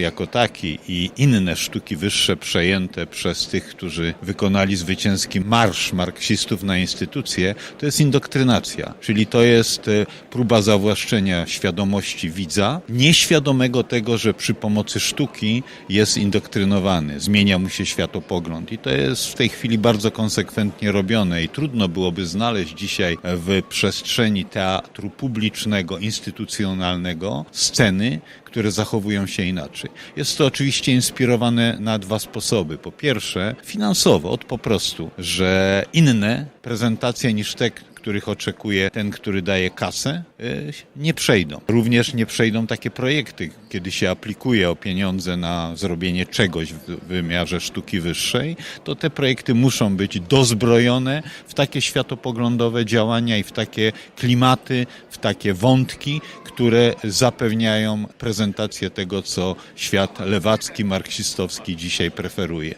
jako taki i inne sztuki wyższe przejęte przez tych, którzy wykonali zwycięski marsz marksistów na instytucje, to jest indoktrynacja, czyli to jest e, próba zawłaszczenia świadomości widza, nieświadomego tego, że przy pomocy sztuki jest indoktrynowany, zmienia mu się światopogląd i to jest w tej chwili bardzo konsekwentnie robione i trudno byłoby znaleźć dzisiaj w przestrzeni teatru publicznego, instytucjonalnego sceny, które zachowują się inaczej. Jest to oczywiście inspirowane na dwa sposoby. Po pierwsze, finansowo, od po prostu, że inne prezentacje niż te, których oczekuje ten, który daje kasę, y, nie przejdą. Również nie przejdą takie projekty, kiedy się aplikuje o pieniądze na zrobienie czegoś w wymiarze sztuki wyższej, to te projekty muszą być dozbrojone w takie światopoglądowe działania i w takie klimaty, w takie wątki, które zapewniają prezentację tego, co świat lewacki, marksistowski dzisiaj preferuje.